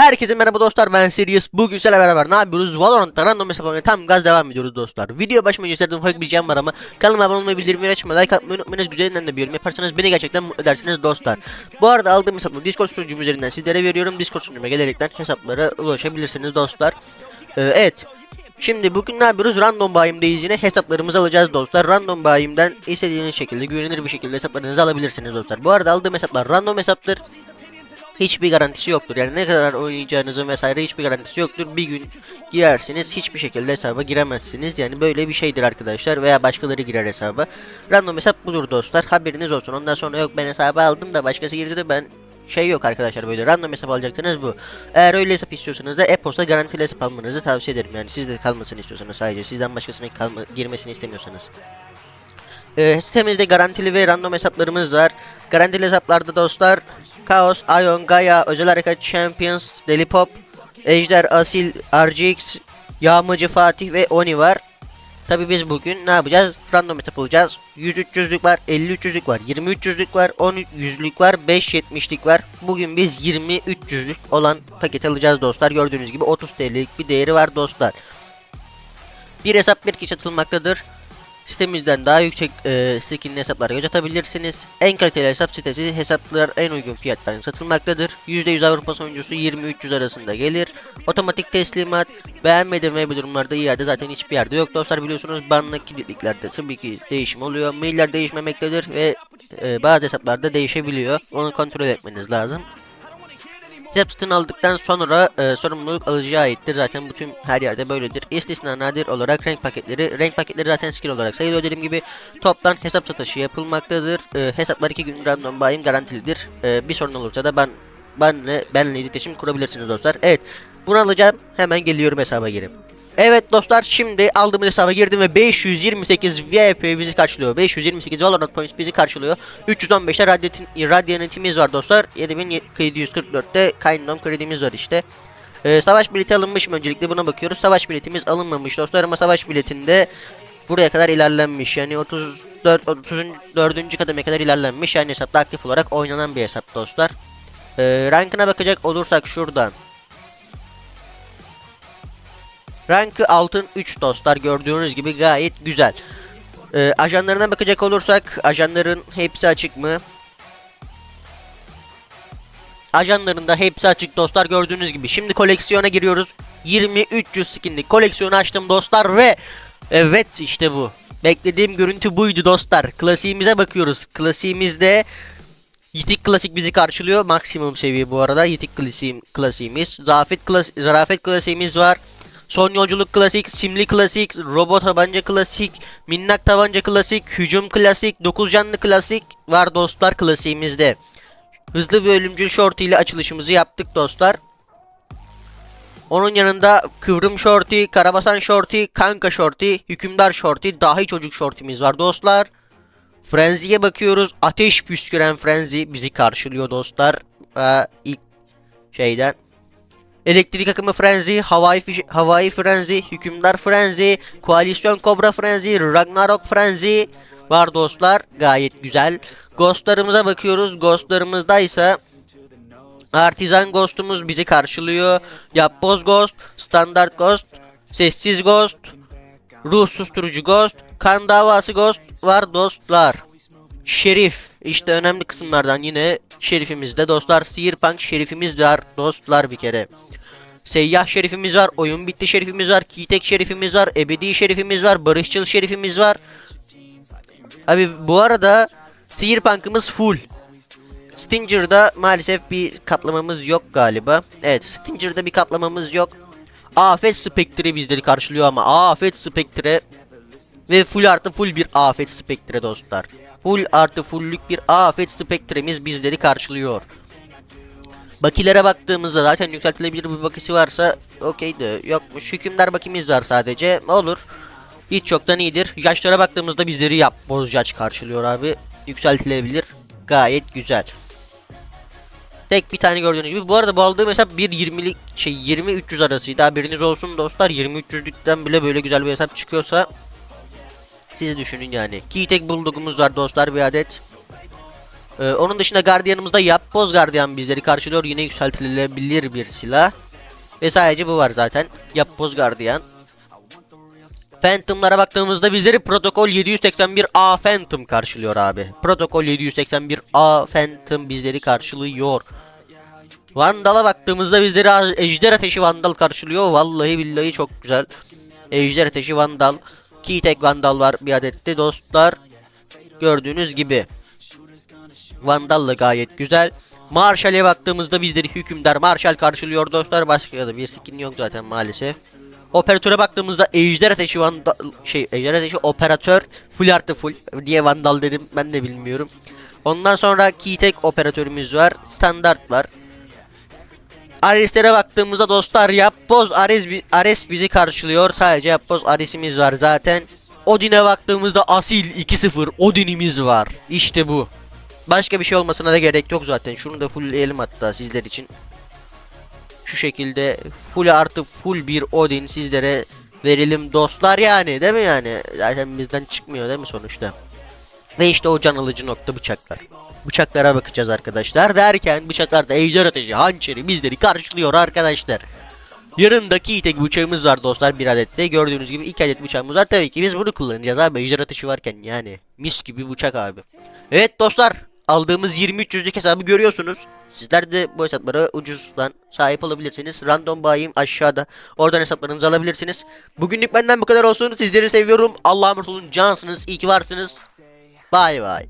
Herkese merhaba dostlar ben Sirius. Bugün sizlerle beraber ne yapıyoruz? Valorant'ta random hesaplamaya tam gaz devam ediyoruz dostlar. Video başıma gösterdiğim ufak bir cam var ama kanalıma abone olmayı bildirimleri açmayı like atmayı unutmayınız. Güzelinden de bir yorum yaparsanız beni gerçekten mutlu edersiniz dostlar. Bu arada aldığım hesapları Discord sunucum üzerinden sizlere veriyorum. Discord sunucuma gelerekten hesaplara ulaşabilirsiniz dostlar. Ee, evet. Şimdi bugün ne yapıyoruz? Random bayimdeyiz yine hesaplarımızı alacağız dostlar. Random bayimden istediğiniz şekilde güvenilir bir şekilde hesaplarınızı alabilirsiniz dostlar. Bu arada aldığım hesaplar random hesaptır hiçbir garantisi yoktur. Yani ne kadar oynayacağınızın vesaire hiçbir garantisi yoktur. Bir gün girersiniz hiçbir şekilde hesaba giremezsiniz. Yani böyle bir şeydir arkadaşlar veya başkaları girer hesaba. Random hesap budur dostlar. Haberiniz olsun. Ondan sonra yok ben hesabı aldım da başkası girdi de ben şey yok arkadaşlar böyle random hesap alacaksınız bu. Eğer öyle hesap istiyorsanız da e-posta garantili hesap almanızı tavsiye ederim. Yani sizde kalmasını istiyorsanız sadece sizden başkasının kalma, girmesini istemiyorsanız. Ee, sitemizde garantili ve random hesaplarımız var. Garantili hesaplarda dostlar Chaos, Ion, Gaia, Özel Harekat Champions, Deli Pop, Ejder, Asil, RGX, Yağmacı Fatih ve Oni var. Tabi biz bugün ne yapacağız? Random hesap olacağız. 100 300'lük var, 50 300'lük var, 20 300'lük var, 10 100'lük var, 5 70'lik var. Bugün biz 20 300'lük olan paket alacağız dostlar. Gördüğünüz gibi 30 TL'lik bir değeri var dostlar. Bir hesap bir kişi atılmaktadır. Sitemizden daha yüksek e, skinli hesaplara göz atabilirsiniz. En kaliteli hesap sitesi hesaplar en uygun fiyattan satılmaktadır. %100 Avrupa oyuncusu 20-300 arasında gelir. Otomatik teslimat beğenmedim ve bu durumlarda iade zaten hiçbir yerde yok. Dostlar biliyorsunuz banlı kilitliklerde tabii ki değişim oluyor. Mailler değişmemektedir ve e, bazı hesaplarda değişebiliyor. Onu kontrol etmeniz lazım. Hesap satın aldıktan sonra e, sorumluluk alıcıya aittir. Zaten bütün her yerde böyledir. İstisna nadir olarak renk paketleri. Renk paketleri zaten skill olarak sayılıyor dediğim gibi. Toptan hesap satışı yapılmaktadır. E, hesaplar 2 gün random bayim garantilidir. E, bir sorun olursa da ben benle benle iletişim kurabilirsiniz dostlar. Evet. Bunu alacağım. Hemen geliyorum hesaba girip. Evet dostlar şimdi aldığımız hesaba girdim ve 528 VIP bizi karşılıyor. 528 Valorant Points bizi karşılıyor. 315'te radyatin, radyanetimiz var dostlar. 7744'te Kingdom kredimiz var işte. Ee, savaş bileti alınmış mı öncelikle buna bakıyoruz. Savaş biletimiz alınmamış dostlar ama savaş biletinde buraya kadar ilerlenmiş. Yani 34 34. kademe kadar ilerlenmiş. Yani hesapta aktif olarak oynanan bir hesap dostlar. Ee, rankına bakacak olursak şuradan. Rankı altın 3 dostlar gördüğünüz gibi gayet güzel. Ee, ajanlarına bakacak olursak ajanların hepsi açık mı? Ajanların da hepsi açık dostlar gördüğünüz gibi. Şimdi koleksiyona giriyoruz. 2300 skinlik koleksiyonu açtım dostlar ve evet işte bu. Beklediğim görüntü buydu dostlar. Klasiğimize bakıyoruz. Klasiğimizde Yitik klasik bizi karşılıyor. Maksimum seviye bu arada. Yitik klasiğim, klasiğimiz. Zafet, klas zarafet klasiğimiz var. Son yolculuk klasik, simli klasik, robot tabanca klasik, minnak tabanca klasik, hücum klasik, 9 canlı klasik var dostlar klasiğimizde. Hızlı ve ölümcül short ile açılışımızı yaptık dostlar. Onun yanında kıvrım shorty, karabasan shorty, kanka shorty, hükümdar shorty, dahi çocuk shortimiz var dostlar. Frenzy'ye bakıyoruz. Ateş püsküren Frenzy bizi karşılıyor dostlar. Ee, ilk şeyden. Elektrik akımı Frenzy, Havai, Fiş- Havai Frenzy, Hükümdar Frenzy, Koalisyon Kobra Frenzy, Ragnarok Frenzy var dostlar. Gayet güzel. Ghostlarımıza bakıyoruz. Ghostlarımızda ise Artizan Ghost'umuz bizi karşılıyor. Yapboz Ghost, Standart Ghost, Sessiz Ghost, Ruh Susturucu Ghost, Kan Davası Ghost var dostlar. Şerif işte önemli kısımlardan yine şerifimizde dostlar Sihirpunk şerifimiz var dostlar bir kere. Seyyah şerifimiz var, oyun bitti şerifimiz var, Kitek şerifimiz var, ebedi şerifimiz var, barışçıl şerifimiz var. Abi bu arada Sihirpunk'ımız full. Stinger'da maalesef bir kaplamamız yok galiba. Evet Stinger'da bir kaplamamız yok. Afet Spectre bizleri karşılıyor ama Afet Spectre ve full artı full bir Afet Spectre dostlar. Full artı fulllük bir Afet Spectre'miz bizleri karşılıyor. Bakilere baktığımızda zaten yükseltilebilir bir bakisi varsa okey de yokmuş. Hükümdar bakimiz var sadece. Olur. Hiç çoktan iyidir. Yaşlara baktığımızda bizleri yap bozaç karşılıyor abi. Yükseltilebilir. Gayet güzel. Tek bir tane gördüğünüz gibi. Bu arada bu aldığım hesap 1.20'lik şey 20-300 arasıydı. Haberiniz olsun dostlar. 20-300'lükten bile böyle güzel bir hesap çıkıyorsa siz düşünün yani. Keytech bulduğumuz var dostlar bir adet. Ee, onun dışında gardiyanımızda yapboz gardiyan bizleri karşılıyor. Yine yükseltilebilir bir silah. Ve sadece bu var zaten. Yapboz gardiyan. Phantom'lara baktığımızda bizleri protokol 781A Phantom karşılıyor abi. Protokol 781A Phantom bizleri karşılıyor. Vandal'a baktığımızda bizleri Ejder Ateşi Vandal karşılıyor. Vallahi billahi çok güzel. Ejder Ateşi Vandal. Keytech Vandal var bir adette dostlar. Gördüğünüz gibi. Vandal da gayet güzel. Marshall'e baktığımızda bizleri hükümdar Marshall karşılıyor dostlar. Başka da bir skin yok zaten maalesef. Operatöre baktığımızda Ejder Ateşi Vandal şey Ejder Ateşi Operatör full artı full diye Vandal dedim ben de bilmiyorum. Ondan sonra Keytech operatörümüz var. Standart var. Ares'lere baktığımızda dostlar Yapboz Ares, Ares bizi karşılıyor. Sadece Yapboz Ares'imiz var zaten. Odin'e baktığımızda Asil 2-0 Odin'imiz var. İşte bu. Başka bir şey olmasına da gerek yok zaten. Şunu da fullleyelim hatta sizler için. Şu şekilde full artı full bir Odin sizlere verelim dostlar yani değil mi yani? Zaten bizden çıkmıyor değil mi sonuçta? Ve işte o can alıcı nokta bıçaklar. Bıçaklara bakacağız arkadaşlar derken bıçaklarda ejder ateşi hançeri bizleri karşılıyor arkadaşlar. Yanındaki tek bıçağımız var dostlar bir adette. Gördüğünüz gibi iki adet bıçağımız var. Tabii ki biz bunu kullanacağız abi ejder ateşi varken yani. Mis gibi bıçak abi. Evet dostlar aldığımız 2300'lük hesabı görüyorsunuz. Sizler de bu hesaplara ucuzdan sahip olabilirsiniz. Random bayim aşağıda. Oradan hesaplarınızı alabilirsiniz. Bugünlük benden bu kadar olsun. Sizleri seviyorum. Allah'a emanet olun. Cansınız. İyi ki varsınız. Bay bay.